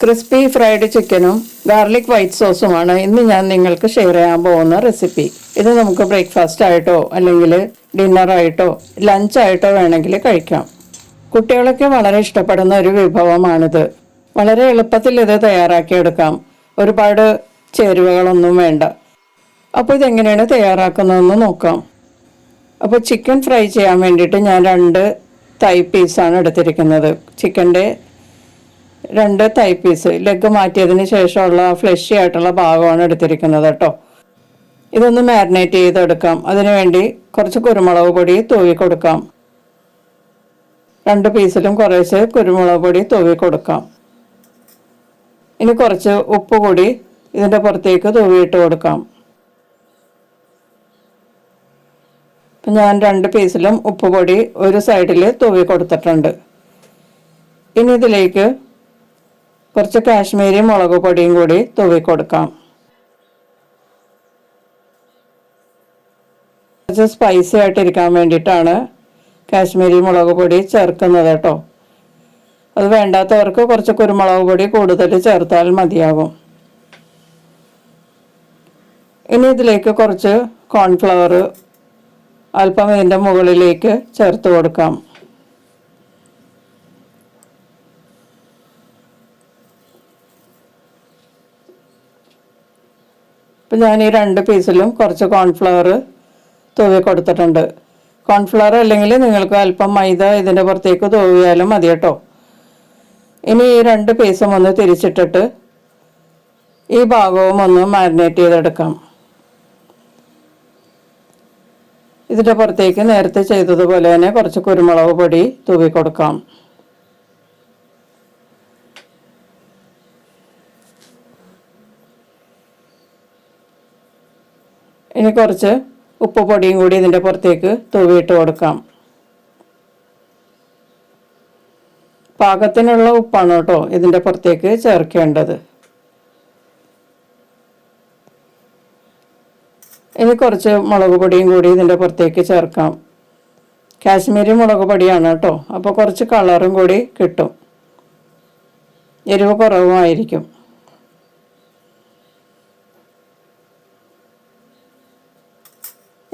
Crispy fried ചിക്കനും garlic white സോസുമാണ് ഇന്ന് ഞാൻ നിങ്ങൾക്ക് ഷെയർ ചെയ്യാൻ പോകുന്ന റെസിപ്പി ഇത് നമുക്ക് ബ്രേക്ക്ഫാസ്റ്റ് ആയിട്ടോ അല്ലെങ്കിൽ ഡിന്നർ ആയിട്ടോ ലഞ്ച് ആയിട്ടോ വേണമെങ്കിൽ കഴിക്കാം. കുട്ടികളൊക്കെ വളരെ ഇഷ്ടപ്പെടുന്ന ഒരു വിഭവമാണിത്. വളരെ എളുപ്പത്തിൽ ഇത് തയ്യാറാക്കിയെടുക്കാം. ഒരുപാട് ചേരുവകളൊന്നും വേണ്ട. അപ്പോൾ ഇതെങ്ങനെയാണ് തയ്യാറാക്കുന്നതെന്ന് നോക്കാം. അപ്പോൾ ചിക്കൻ ഫ്രൈ ചെയ്യാൻ വേണ്ടിയിട്ട് ഞാൻ രണ്ട് തൈ പീസാണ് എടുത്തിരിക്കുന്നത്. ചിക്കന്റെ രണ്ട് തൈ പീസ് ലെഗ് മാറ്റിയതിന് ശേഷമുള്ള ഫ്ലഷി ആയിട്ടുള്ള ഭാഗമാണ് എടുത്തിരിക്കുന്നത് കേട്ടോ. ഇതൊന്ന് മാരിനേറ്റ് ചെയ്തെടുക്കാം. അതിനുവേണ്ടി കുറച്ച് കുരുമുളക് പൊടി തൂവി കൊടുക്കാം. രണ്ട് പീസിലും കുറേശ്ശെ കുരുമുളക് പൊടി തൂവി കൊടുക്കാം. ഇനി കുറച്ച് ഉപ്പ് കൂടി ഇതിന്റെ പുറത്തേക്ക് തൂവിയിട്ട് കൊടുക്കാം. ഞാൻ രണ്ട് പീസിലും ഉപ്പ് പൊടി ഒരു സൈഡിൽ തൂവി കൊടുത്തിട്ടുണ്ട്. ഇനി ഇതിലേക്ക് കുറച്ച് കാശ്മീരി മുളക് പൊടിയും കൂടി തൂവി കൊടുക്കാം. കുറച്ച് സ്പൈസി ആയിട്ടിരിക്കാൻ വേണ്ടിയിട്ടാണ് കാശ്മീരി മുളക് പൊടി ചേർക്കുന്നത് കേട്ടോ. അത് വേണ്ടാത്തവർക്ക് കുറച്ച് കുരുമുളക് പൊടി കൂടുതൽ ചേർത്താൽ മതിയാകും. ഇനി ഇതിലേക്ക് കുറച്ച് കോൺഫ്ലവർ അല്പം ഇതിന്റെ മുകളിലേക്ക് ചേർത്ത് കൊടുക്കാം. ഇപ്പം ഞാൻ ഈ രണ്ട് പീസിലും കുറച്ച് കോൺഫ്ലവർ തൂവി കൊടുത്തിട്ടുണ്ട്. കോൺഫ്ലവർ അല്ലെങ്കിൽ നിങ്ങൾക്ക് അല്പം മൈദ ഇതിന്റെ പുറത്തേക്ക് തൂവിയാലും മതി കേട്ടോ. ഇനി ഈ രണ്ട് പീസും ഒന്ന് തിരിച്ചിട്ടിട്ട് ഈ ഭാഗവും ഒന്ന് മാരിനേറ്റ് ചെയ്തെടുക്കാം. ഇതിന്റെ പുറത്തേക്ക് നേരത്തെ ചെയ്തതുപോലെ തന്നെ കുറച്ച് കുരുമുളക് പൊടി തൂവി കൊടുക്കാം. ഇനി കുറച്ച് ഉപ്പ് പൊടിയും കൂടി ഇതിന്റെ പുറത്തേക്ക് തൂവിയിട്ട് കൊടുക്കാം. പാകത്തിനുള്ള ഉപ്പാണ് കേട്ടോ ഇതിന്റെ പുറത്തേക്ക് ചേർക്കേണ്ടത്. ഇനി കുറച്ച് മുളക് പൊടിയും കൂടി ഇതിന്റെ പുറത്തേക്ക് ചേർക്കാം. കാശ്മീരി മുളക് പൊടിയാണ് കേട്ടോ അപ്പോൾ കുറച്ച് കളറും കൂടി കിട്ടും. എരിവ് കുറവുമായിരിക്കും.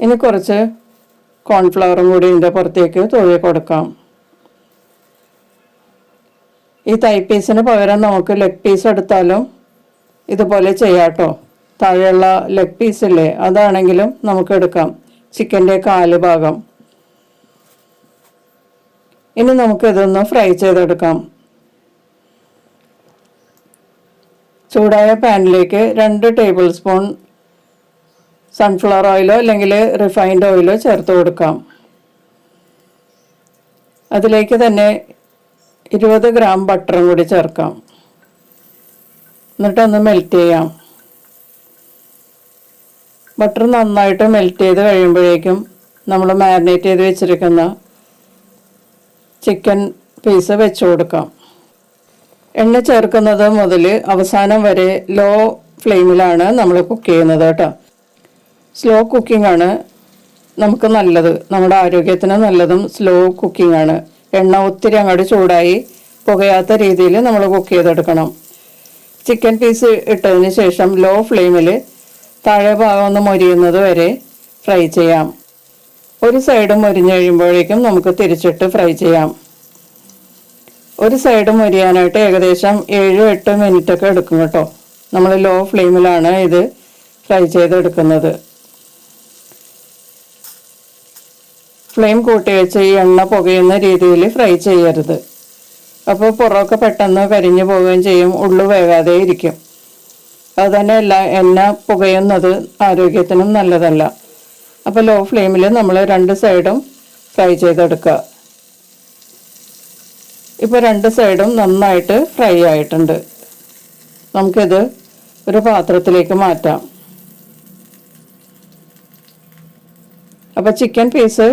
ഇനി കുറച്ച് കോൺഫ്ലവറും കൂടി ഇതിന്റെ പുറത്തേക്ക് തൊഴിൽ കൊടുക്കാം. ഈ തൈ പീസിന് പകരം നമുക്ക് ലെഗ് പീസ് എടുത്താലും ഇതുപോലെ ചെയ്യാട്ടോ താഴെയുള്ള ലെഗ് പീസ് ഇല്ലേ അതാണെങ്കിലും നമുക്ക് എടുക്കാം. ചിക്കന്റെ കാൽ ഭാഗം. ഇനി നമുക്ക് ഇതൊന്ന് ഫ്രൈ ചെയ്തെടുക്കാം. ചൂടായ പാനിലേക്ക് രണ്ട് ടേബിൾ സ്പൂൺ സൺഫ്ലവർ ഓയിലോ അല്ലെങ്കിൽ റിഫൈൻഡ് ഓയിലോ ചേർത്ത് കൊടുക്കാം. അതിലേക്ക് തന്നെ ഇരുപത് ഗ്രാം ബട്ടറും കൂടി ചേർക്കാം. എന്നിട്ടൊന്ന് മെൽറ്റ് ചെയ്യാം. ബട്ടർ നന്നായിട്ട് മെൽറ്റ് ചെയ്ത് കഴിയുമ്പോഴേക്കും നമ്മൾ മാരിനേറ്റ് ചെയ്ത് വെച്ചിരിക്കുന്ന ചിക്കൻ പീസ് വെച്ച് കൊടുക്കാം. എണ്ണ ചേർക്കുന്നത് മുതൽ അവസാനം വരെ ലോ ഫ്ലെയിമിലാണ് നമ്മൾ കുക്ക് ചെയ്യുന്നത് കേട്ടോ. സ്ലോ കുക്കിംഗ് ആണ് നമുക്ക് നല്ലത്. നമ്മുടെ ആരോഗ്യത്തിന് നല്ലതും സ്ലോ കുക്കിംഗ് ആണ്. എണ്ണ ഒത്തിരി അങ്ങോട്ട് ചൂടായി പുകയാത്ത രീതിയിൽ നമ്മൾ കുക്ക് ചെയ്തെടുക്കണം. ചിക്കൻ പീസ് ഇട്ടതിന് ശേഷം ലോ ഫ്ലെയിമിൽ താഴെ ഭാഗം ഒന്ന് മൊരിയുന്നത് വരെ ഫ്രൈ ചെയ്യാം. ഒരു സൈഡ് മൊരിഞ്ഞ് കഴിയുമ്പോഴേക്കും നമുക്ക് തിരിച്ചിട്ട് ഫ്രൈ ചെയ്യാം. ഒരു സൈഡ് മൊരിയാനായിട്ട് ഏകദേശം ഏഴ് എട്ട് മിനിറ്റൊക്കെ എടുക്കും കേട്ടോ. നമ്മൾ ലോ ഫ്ലെയിമിലാണ് ഇത് ഫ്രൈ ചെയ്തെടുക്കുന്നത്. ഫ്ലെയിം കൂട്ടി വെച്ച് ഈ എണ്ണ പുകയുന്ന രീതിയിൽ ഫ്രൈ ചെയ്യരുത്. അപ്പോൾ പുറമൊക്കെ പെട്ടെന്ന് കരിഞ്ഞു പോവുകയും ചെയ്യും ഉള്ളു വേകാതെ ഇരിക്കും. അതുതന്നെ എണ്ണ പുകയുന്നത് ആരോഗ്യത്തിനും നല്ലതല്ല. അപ്പോൾ ലോ ഫ്ലെയിമിൽ നമ്മൾ രണ്ട് സൈഡും ഫ്രൈ ചെയ്തെടുക്കുക. ഇപ്പോൾ രണ്ട് സൈഡും നന്നായിട്ട് ഫ്രൈ ആയിട്ടുണ്ട്. നമുക്കിത് ഒരു പാത്രത്തിലേക്ക് മാറ്റാം. അപ്പോൾ ചിക്കൻ പീസ്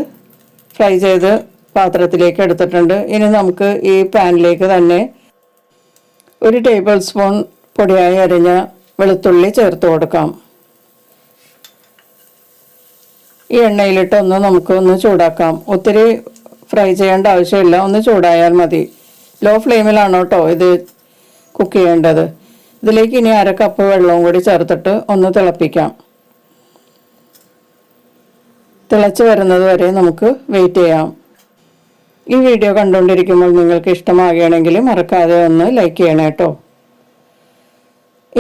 ഫ്രൈ ചെയ്ത് പാത്രത്തിലേക്ക് എടുത്തിട്ടുണ്ട്. ഇനി നമുക്ക് ഈ പാനിലേക്ക് തന്നെ ഒരു ടേബിൾ സ്പൂൺ പൊടിയായി അരിഞ്ഞ വെളുത്തുള്ളി ചേർത്ത് കൊടുക്കാം. ഈ എണ്ണയിലിട്ട് ഒന്ന് നമുക്ക് ഒന്ന് ചൂടാക്കാം. ഒത്തിരി ഫ്രൈ ചെയ്യേണ്ട ആവശ്യമില്ല. ഒന്ന് ചൂടായാൽ മതി. ലോ ഫ്ലെയിമിലാണ് കേട്ടോ ഇത് കുക്ക് ചെയ്യേണ്ടത്. ഇതിലേക്ക് ഇനി അര കപ്പ് വെള്ളവും കൂടി ചേർത്തിട്ട് ഒന്ന് തിളപ്പിക്കാം. തിളച്ച് വരുന്നത് വരെ നമുക്ക് വെയിറ്റ് ചെയ്യാം. ഈ വീഡിയോ കണ്ടുകൊണ്ടിരിക്കുമ്പോൾ നിങ്ങൾക്ക് ഇഷ്ടമാകുകയാണെങ്കിൽ മറക്കാതെ ഒന്ന് ലൈക്ക് ചെയ്യണം കേട്ടോ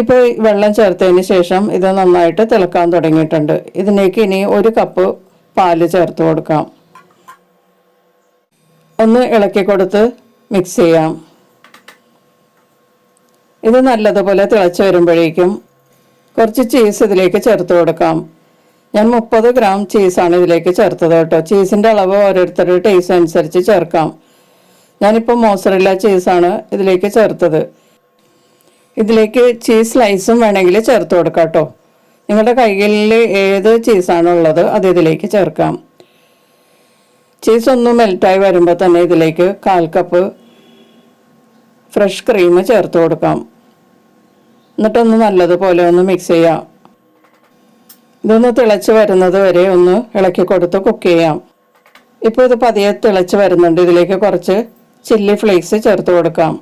ഇപ്പോൾ വെള്ളം ചേർത്തതിന് ശേഷം ഇത് നന്നായിട്ട് തിളക്കാൻ തുടങ്ങിയിട്ടുണ്ട്. ഇതിലേക്ക് ഇനി ഒരു കപ്പ് പാൽ ചേർത്ത് കൊടുക്കാം. ഒന്ന് ഇളക്കി കൊടുത്ത് മിക്സ് ചെയ്യാം. ഇത് നല്ലതുപോലെ തിളച്ച് വരുമ്പോഴേക്കും കുറച്ച് ചീസ് ഇതിലേക്ക് ചേർത്ത് കൊടുക്കാം. ഞാൻ മുപ്പത് ഗ്രാം ചീസാണ് ഇതിലേക്ക് ചേർത്തത് കേട്ടോ. ചീസിന്റെ അളവ് ഓരോരുത്തരുടെ ടേസ്റ്റ് അനുസരിച്ച് ചേർക്കാം. ഞാനിപ്പോൾ മോസറില്ല ചീസാണ് ഇതിലേക്ക് ചേർത്തത്. ഇതിലേക്ക് ചീസ് സ്ലൈസും വേണമെങ്കിൽ ചേർത്ത് കൊടുക്കാം കേട്ടോ. നിങ്ങളുടെ കയ്യിൽ ഏത് ചീസാണോ ഉള്ളത് അത് ഇതിലേക്ക് ചേർക്കാം. ചീസ് ഒന്ന് മെൽറ്റായി വരുമ്പോൾ തന്നെ ഇതിലേക്ക് കാൽ കപ്പ് ഫ്രഷ് ക്രീം ചേർത്ത് കൊടുക്കാം. എന്നിട്ടൊന്ന് നല്ലതുപോലെ ഒന്ന് മിക്സ് ചെയ്യാം. ഇതൊന്ന് തിളച്ച് വരുന്നത് വരെ ഒന്ന് ഇളക്കി കൊടുത്ത് കുക്ക് ചെയ്യാം. ഇപ്പോൾ ഇത് പതിയെ തിളച്ച് വരുന്നുണ്ട്. ഇതിലേക്ക് കുറച്ച് ചില്ലി ഫ്ലേക്സ് ചേർത്ത് കൊടുക്കാം.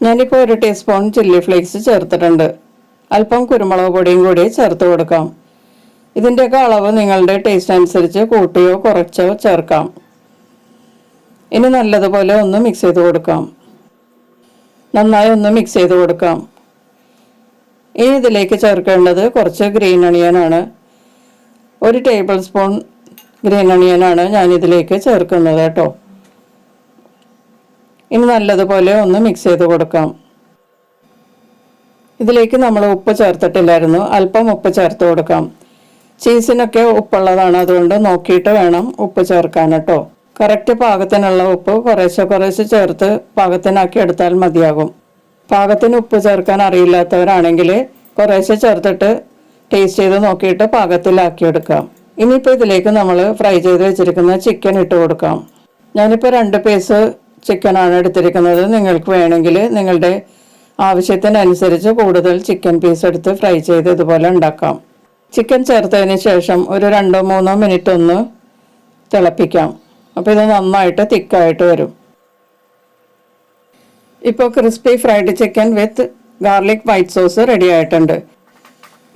ഞാനിപ്പോൾ ഒരു ടീസ്പൂൺ ചില്ലി ഫ്ലേക്സ് ചേർത്തിട്ടുണ്ട്. അല്പം കുരുമുളക് പൊടിയും കൂടി ചേർത്ത് കൊടുക്കാം. ഇതിന്റെയൊക്കെ അളവ് നിങ്ങളുടെ ടേസ്റ്റ് അനുസരിച്ച് കൂട്ടിയോ കുറച്ചോ ചേർക്കാം. ഇനി നല്ലതുപോലെ ഒന്ന് മിക്സ് ചെയ്ത് കൊടുക്കാം. നന്നായി ഒന്ന് മിക്സ് ചെയ്ത് കൊടുക്കാം. ഇനി ഇതിലേക്ക് ചേർക്കേണ്ടത് കുറച്ച് ഗ്രീൻ അണിയനാണ്. ഒരു ടേബിൾ സ്പൂൺ ഗ്രീൻ അണിയനാണ് ഞാൻ ഇതിലേക്ക് ചേർക്കുന്നത് കേട്ടോ. ഇനി നല്ലതുപോലെ ഒന്ന് മിക്സ് ചെയ്ത് കൊടുക്കാം. ഇതിലേക്ക് നമ്മൾ ഉപ്പ് ചേർത്തിട്ടില്ലായിരുന്നു അല്പം ഉപ്പ് ചേർത്ത് കൊടുക്കാം. ചീസിനൊക്കെ ഉപ്പുള്ളതാണ് അതുകൊണ്ട് നോക്കിയിട്ട് വേണം ഉപ്പ് ചേർക്കാൻ കേട്ടോ. കറക്റ്റ് പാകത്തിനുള്ള ഉപ്പ് കുറേശ്ശെ കുറേശ്ശെ ചേർത്ത് പാകത്തിനാക്കി എടുത്താൽ മതിയാകും. പാകത്തിന് ഉപ്പ് ചേർക്കാൻ അറിയില്ലാത്തവരാണെങ്കിൽ കുറേശ്ശെ ചേർത്തിട്ട് ടേസ്റ്റ് ചെയ്ത് നോക്കിയിട്ട് പാകത്തിലാക്കിയെടുക്കാം. ഇനിയിപ്പോൾ ഇതിലേക്ക് നമ്മൾ ഫ്രൈ ചെയ്ത് വെച്ചിരിക്കുന്ന ചിക്കൻ ഇട്ട് കൊടുക്കാം. ഞാനിപ്പോൾ രണ്ട് പീസ് ചിക്കനാണ് എടുത്തിരിക്കുന്നത്. നിങ്ങൾക്ക് വേണമെങ്കിൽ നിങ്ങളുടെ ആവശ്യത്തിനനുസരിച്ച് കൂടുതൽ ചിക്കൻ പീസ് എടുത്ത് ഫ്രൈ ചെയ്ത് ഇതുപോലെ ഉണ്ടാക്കാം. ചിക്കൻ ചേർത്തതിന് ശേഷം ഒരു രണ്ടോ മൂന്നോ മിനിറ്റ് ഒന്ന് തിളപ്പിക്കാം. അപ്പോൾ ഇത് നന്നായിട്ട് തിക്കായിട്ട് വരും. ഇപ്പോൾ crispy fried chicken with garlic white sauce ready ആയിട്ടുണ്ട്.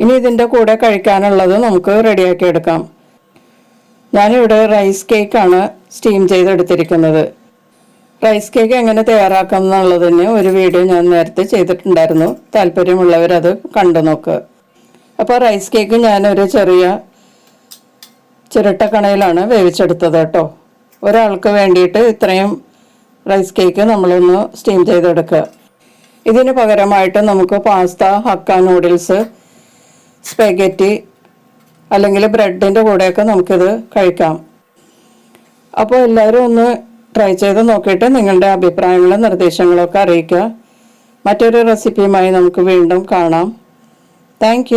ഇനി ഇതിന്റെ കൂടെ കഴിക്കാനുള്ളത് നമുക്ക് റെഡിയാക്കി എടുക്കാം. ഞാനിവിടെ റൈസ് കേക്കാണ് സ്റ്റീം ചെയ്തെടുത്തിരിക്കുന്നത്. റൈസ് കേക്ക് എങ്ങനെ തയ്യാറാക്കാം എന്നുള്ളതിന് ഒരു വീഡിയോ ഞാൻ നേരത്തെ ചെയ്തിട്ടുണ്ടായിരുന്നു. താല്പര്യമുള്ളവരത് കണ്ടു നോക്കുക അപ്പോൾ റൈസ് കേക്ക് ഞാനൊരു ചെറിയ ചിരട്ടക്കണയിലാണ് വേവിച്ചെടുത്തത് കേട്ടോ. ഒരാൾക്ക് വേണ്ടിയിട്ട് ഇത്രയും റൈസ് കേക്ക് നമ്മളൊന്ന് സ്റ്റീം ചെയ്തെടുക്കുക. ഇതിന് പകരമായിട്ട് നമുക്ക് പാസ്ത ഹക്ക നൂഡിൽസ് സ്പെഗറ്റി അല്ലെങ്കിൽ ബ്രെഡിന്റെ കൂടെയൊക്കെ നമുക്കിത് കഴിക്കാം. അപ്പോൾ എല്ലാവരും ഒന്ന് ട്രൈ ചെയ്ത് നോക്കിയിട്ട് നിങ്ങളുടെ അഭിപ്രായങ്ങളും നിർദ്ദേശങ്ങളൊക്കെ അറിയിക്കുക. മറ്റൊരു റെസിപ്പിയുമായി നമുക്ക് വീണ്ടും കാണാം. താങ്ക്